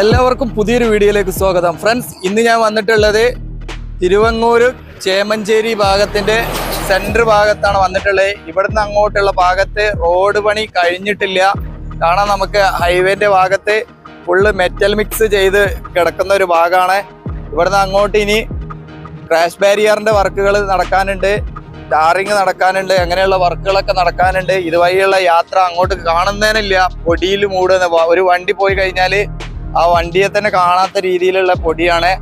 എല്ലാവർക്കും പുതിയൊരു വീഡിയോയിലേക്ക് സ്വാഗതം. ഫ്രണ്ട്സ് ഇന്ന് ഞാൻ വന്നിട്ടുള്ളത് തിരുവങ്ങൂർ ചേമഞ്ചേരി ഭാഗത്തിന്റെ സെന്റർ ഭാഗത്താണ് വന്നിട്ടുള്ളത്. ഇവിടുന്ന് അങ്ങോട്ടുള്ള ഭാഗത്ത് റോഡ് പണി കഴിഞ്ഞിട്ടില്ല. കാണാൻ നമുക്ക് ഹൈവേന്റെ ഭാഗത്ത് ഫുള്ള് മെറ്റൽ മിക്സ് ചെയ്ത് കിടക്കുന്ന ഒരു ഭാഗമാണ്. ഇവിടുന്ന് അങ്ങോട്ട് ഇനി ക്രാഷ് ബാരിയറിന്റെ വർക്കുകൾ നടക്കാനുണ്ട്. ടാറിങ് നടക്കാനുണ്ട്. അങ്ങനെയുള്ള വർക്കുകളൊക്കെ നടക്കാനുണ്ട്. ഇതുവഴിയുള്ള യാത്ര അങ്ങോട്ട് കാണുന്നതിനില്ല പൊടിയിൽ മൂടുന്ന ഒരു വണ്ടി പോയി കഴിഞ്ഞാൽ ആ വണ്ടിയെ തന്നെ കാണാത്ത രീതിയിലുള്ള പൊടിയാണ്.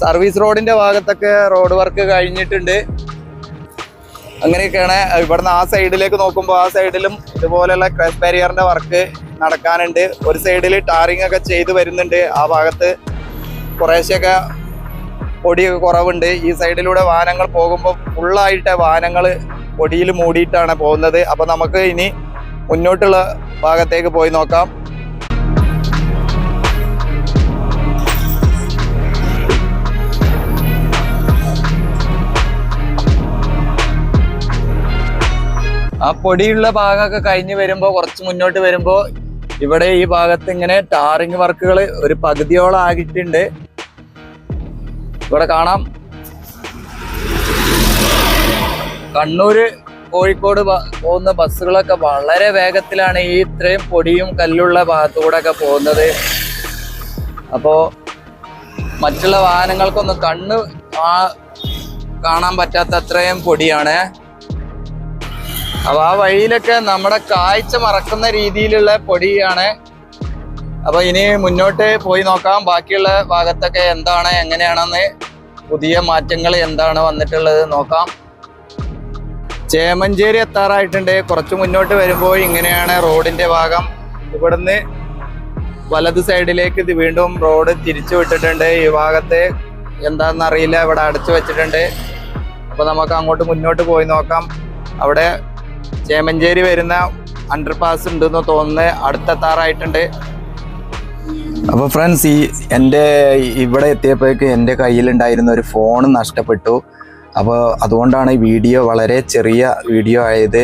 സർവീസ് റോഡിന്റെ ഭാഗത്തൊക്കെ റോഡ് വർക്ക് കഴിഞ്ഞിട്ടുണ്ട്. അങ്ങനെയൊക്കെയാണ്. ഇവിടുന്ന് ആ സൈഡിലേക്ക് നോക്കുമ്പോൾ ആ സൈഡിലും ഇതുപോലെയുള്ള ക്രസ് ബാരിയറിന്റെ വർക്ക് നടക്കാനുണ്ട്. ഒരു സൈഡിൽ ടാറിങ് ഒക്കെ ചെയ്ത് വരുന്നുണ്ട്. ആ ഭാഗത്ത് കുറേശ്ശെയൊക്കെ പൊടിയൊക്കെ കുറവുണ്ട്. ഈ സൈഡിലൂടെ വാഹനങ്ങൾ പോകുമ്പോൾ ഫുള്ളായിട്ട് വാഹനങ്ങൾ പൊടിയിൽ മൂടിയിട്ടാണ് പോകുന്നത്. അപ്പോൾ നമുക്ക് ഇനി മുന്നോട്ടുള്ള ഭാഗത്തേക്ക് പോയി നോക്കാം. ആ പൊടിയുള്ള ഭാഗമൊക്കെ കഴിഞ്ഞ് വരുമ്പോ കുറച്ച് മുന്നോട്ട് വരുമ്പോൾ ഇവിടെ ഈ ഭാഗത്ത് ഇങ്ങനെ ടാറിങ് വർക്കുകൾ ഒരു പകുതിയോളം ആകിയിട്ടുണ്ട്. ഇവിടെ കാണാം. കണ്ണൂര് കോഴിക്കോട് പോകുന്ന ബസ്സുകളൊക്കെ വളരെ വേഗത്തിലാണ് ഈ ഇത്രയും പൊടിയും കല്ലുള്ള ഭാഗത്തൂടെ ഒക്കെ പോകുന്നത്. അപ്പോ മറ്റുള്ള വാഹനങ്ങൾക്കൊന്നും കണ്ണ് കാണാൻ പറ്റാത്ത അത്രയും പൊടിയാണ്. അപ്പൊ ആ വഴിയിലൊക്കെ നമ്മുടെ കാഴ്ച മറക്കുന്ന രീതിയിലുള്ള പൊടിയാണ്. അപ്പൊ ഇനി മുന്നോട്ട് പോയി നോക്കാം. ബാക്കിയുള്ള ഭാഗത്തൊക്കെ എന്താണ് എങ്ങനെയാണെന്ന് പുതിയ മാറ്റങ്ങൾ എന്താണ് വന്നിട്ടുള്ളത് നോക്കാം. ചേമഞ്ചേരി എത്താറായിട്ടുണ്ട്. കുറച്ച് മുന്നോട്ട് വരുമ്പോൾ ഇങ്ങനെയാണ് റോഡിന്റെ ഭാഗം. ഇവിടുന്ന് വലത് സൈഡിലേക്ക് വീണ്ടും റോഡ് തിരിച്ചു വിട്ടിട്ടുണ്ട്. ഈ ഭാഗത്ത് എന്താണെന്നറിയില്ല ഇവിടെ അടച്ചു വെച്ചിട്ടുണ്ട്. അപ്പൊ നമുക്ക് അങ്ങോട്ട് മുന്നോട്ട് പോയി നോക്കാം. അവിടെ ചേമഞ്ചേരി വരുന്ന അണ്ടർപാസ് ഉണ്ടെന്ന് തോന്നുന്നു. അടുത്തെത്താറായിട്ടുണ്ട്. അപ്പോൾ ഫ്രണ്ട്സ് ഈ എന്റെ ഇവിടെ എത്തിയപ്പോഴേക്ക് എന്റെ കയ്യിലുണ്ടായിരുന്ന ഒരു ഫോൺ നഷ്ടപ്പെട്ടു. അപ്പോൾ അതുകൊണ്ടാണ് ഈ വീഡിയോ വളരെ ചെറിയ വീഡിയോ ആയത്.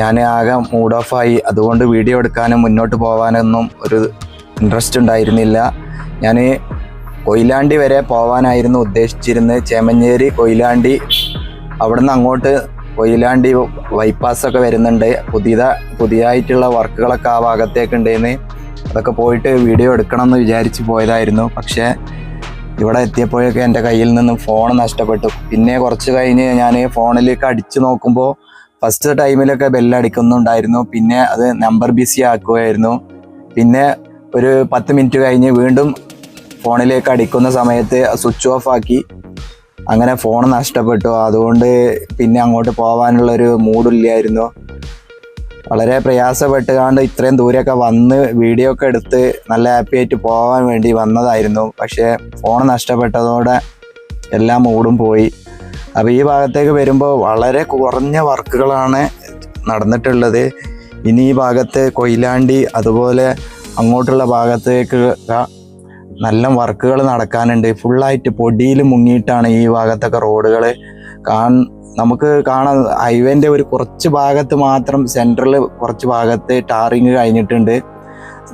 ഞാൻ ആകെ മൂഡ് ഓഫ് ആയി. അതുകൊണ്ട് വീഡിയോ എടുക്കാനും മുന്നോട്ട് പോകാനൊന്നും ഒരു ഇൻട്രസ്റ്റ് ഉണ്ടായിരുന്നില്ല. ഞാൻ കൊയിലാണ്ടി വരെ പോകാനായിരുന്നു ഉദ്ദേശിച്ചിരുന്നത്. ചേമഞ്ചേരി കൊയിലാണ്ടി അവിടുന്ന് അങ്ങോട്ട് കൊയിലാണ്ടി ബൈപ്പാസ് ഒക്കെ വരുന്നുണ്ട്. പുതിയ പുതിയതായിട്ടുള്ള വർക്കുകളൊക്കെ ആ ഭാഗത്തേക്ക് ഉണ്ടെന്ന് അതൊക്കെ പോയിട്ട് വീഡിയോ എടുക്കണം എന്ന് വിചാരിച്ച് പോയതായിരുന്നു. പക്ഷേ ഇവിടെ എത്തിയപ്പോഴൊക്കെ എന്റെ കയ്യിൽ നിന്നും ഫോൺ നഷ്ടപ്പെട്ടു. പിന്നെ കുറച്ച് കഴിഞ്ഞ് ഞാൻ ഫോണിലേക്ക് അടിച്ചു നോക്കുമ്പോൾ ഫസ്റ്റ് ടൈമിലൊക്കെ ബെല്ലടിക്കുന്നുണ്ടായിരുന്നു പിന്നെ അത് നമ്പർ ബിസി ആക്കുകയായിരുന്നു പിന്നെ ഒരു പത്ത് മിനിറ്റ് കഴിഞ്ഞ് വീണ്ടും ഫോണിലേക്ക് അടിക്കുന്ന സമയത്ത് സ്വിച്ച് ഓഫ് ആക്കി. അങ്ങനെ ഫോൺ നഷ്ടപ്പെട്ടു. അതുകൊണ്ട് പിന്നെ അങ്ങോട്ട് പോകാനുള്ളൊരു മൂഡില്ലായിരുന്നു വളരെ പ്രയാസപ്പെട്ടുകാണ്ട് ഇത്രയും ദൂരെയൊക്കെ വന്ന് വീഡിയോ ഒക്കെ എടുത്ത് നല്ല ഹാപ്പി ആയിട്ട് പോകാൻ വേണ്ടി വന്നതായിരുന്നു. പക്ഷേ ഫോൺ നഷ്ടപ്പെട്ടതോടെ എല്ലാം മൂടും പോയി. അപ്പോൾ ഈ ഭാഗത്തേക്ക് വരുമ്പോൾ വളരെ കുറഞ്ഞ വർക്കുകളാണ് നടന്നിട്ടുള്ളത്. ഇനി ഈ ഭാഗത്ത് കൊയിലാണ്ടി അതുപോലെ അങ്ങോട്ടുള്ള ഭാഗത്തേക്ക് നല്ല വർക്കുകൾ നടക്കാനുണ്ട്. ഫുള്ളായിട്ട് പൊടിയിൽ മുങ്ങിയിട്ടാണ് ഈ ഭാഗത്തൊക്കെ റോഡുകൾ കാൺ നമുക്ക് കാണാം ഹൈവേന്റെ ഒരു കുറച്ച് ഭാഗത്ത് മാത്രം സെൻട്രൽ കുറച്ച് ഭാഗത്ത് ടാറിങ് കഴിഞ്ഞിട്ടുണ്ട്.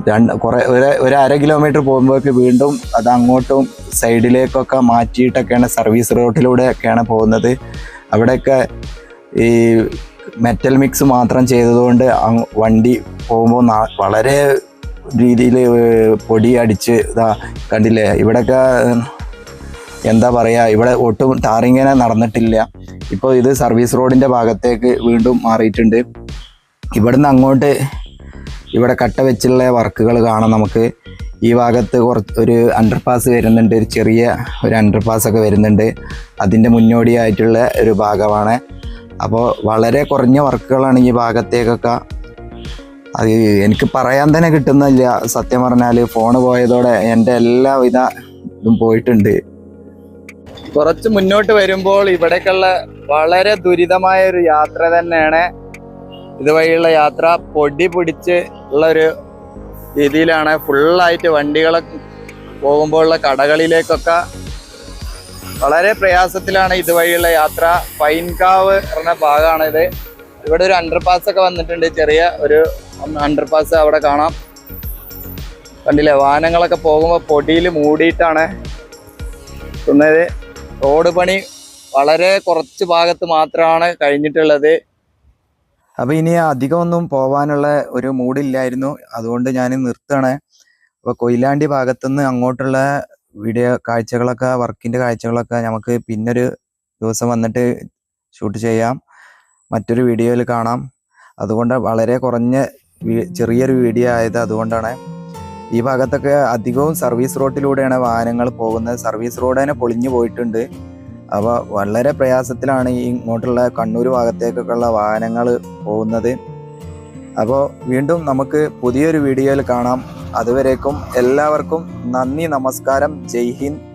രണ്ട് കുറേ ഒരു ഒരു അര കിലോമീറ്റർ പോകുമ്പോഴേക്ക് വീണ്ടും അത് അങ്ങോട്ടും സൈഡിലേക്കൊക്കെ മാറ്റിയിട്ടൊക്കെയാണ് സർവീസ് റോഡിലൂടെയൊക്കെയാണ് പോകുന്നത്. അവിടെയൊക്കെ ഈ മെറ്റൽ മിക്സ് മാത്രം ചെയ്തതുകൊണ്ട് വണ്ടി പോകുമ്പോൾ വളരെ രീതിയിൽ പൊടി അടിച്ച് ഇതാ കണ്ടില്ലേ? ഇവിടെയൊക്കെ എന്താ പറയുക ഇവിടെ ഒട്ടും ടാറിങ്ങനെ നടന്നിട്ടില്ല. ഇപ്പോൾ ഇത് സർവീസ് റോഡിന്റെ ഭാഗത്തേക്ക് വീണ്ടും മാറിയിട്ടുണ്ട്. ഇവിടുന്ന് അങ്ങോട്ട് ഇവിടെ കട്ട വെച്ചുള്ള വർക്കുകൾ കാണാം നമുക്ക്. ഈ ഭാഗത്ത് കുറച്ച് ഒരു അണ്ടർപാസ് വരുന്നുണ്ട് ഒരു ചെറിയ ഒരു അണ്ടർപാസ് ഒക്കെ വരുന്നുണ്ട്. അതിന്റെ മുന്നോടിയായിട്ടുള്ള ഒരു ഭാഗമാണ്. അപ്പോൾ വളരെ കുറഞ്ഞ വർക്കുകളാണ് ഈ ഭാഗത്തേക്കൊക്കെ അത് എനിക്ക് പറയാൻ തന്നെ കിട്ടുന്നില്ല. സത്യം പറഞ്ഞാൽ ഫോൺ പോയതോടെ എന്റെ എല്ലാവിധ ഇതും പോയിട്ടുണ്ട്. കുറച്ച് മുന്നോട്ട് വരുമ്പോൾ ഇവിടേക്കുള്ള വളരെ ദുരിതമായ ഒരു യാത്ര തന്നെയാണ് ഇതുവഴിയുള്ള യാത്ര. പൊടി പിടിച്ച് ഉള്ള ഒരു രീതിയിലാണ് ഫുള്ളായിട്ട് വണ്ടികളെ പോകുമ്പോഴുള്ള കടകളിലേക്കൊക്കെ വളരെ പ്രയാസത്തിലാണ് ഇതുവഴിയുള്ള യാത്ര. പൈൻകാവ് പറഞ്ഞ ഭാഗമാണിത്. ഇവിടെ ഒരു അണ്ടർപാസ് ഒക്കെ വന്നിട്ടുണ്ട്. ചെറിയ ഒരു അണ്ടർപാസ് അവിടെ കാണാം. കണ്ടില്ലേ വാഹനങ്ങളൊക്കെ പോകുമ്പോൾ പൊടിയിൽ മൂടിയിട്ടാണ് തുന്നത് റോഡ് പണി വളരെ കുറച്ച് ഭാഗത്ത് മാത്രമാണ് കഴിഞ്ഞിട്ടുള്ളത്. അപ്പോൾ ഇനി അധികമൊന്നും പോകാനുള്ള ഒരു മൂഡില്ലായിരുന്നു അതുകൊണ്ട് ഞാൻ നിർത്തുകയാണ്. അപ്പോൾ കൊയിലാണ്ടി ഭാഗത്തുനിന്ന് അങ്ങോട്ടുള്ള വീഡിയോ കാഴ്ചകളൊക്കെ വർക്കിന്റെ കാഴ്ചകളൊക്കെ നമുക്ക് പിന്നൊരു ദിവസം വന്നിട്ട് ഷൂട്ട് ചെയ്യാം. മറ്റൊരു വീഡിയോയിൽ കാണാം. അതുകൊണ്ട് വളരെ കുറഞ്ഞ ചെറിയൊരു വീഡിയോ ആയത് അതുകൊണ്ടാണ്. ഈ ഭാഗത്തൊക്കെ അധികവും സർവീസ് റോഡിലൂടെയാണ് വാഹനങ്ങൾ പോകുന്നത്. സർവീസ് റോഡ് തന്നെ പൊളിഞ്ഞു പോയിട്ടുണ്ട്. അപ്പോൾ വളരെ പ്രയാസത്തിലാണ് ഈ ഇങ്ങോട്ടുള്ള കണ്ണൂർ ഭാഗത്തേക്കൊക്കെയുള്ള വാഹനങ്ങൾ പോകുന്നത്. അപ്പോൾ വീണ്ടും നമുക്ക് പുതിയൊരു വീഡിയോയിൽ കാണാം. അതുവരേക്കും എല്ലാവർക്കും നന്ദി നമസ്കാരം. ജയ് ഹിന്ദ്.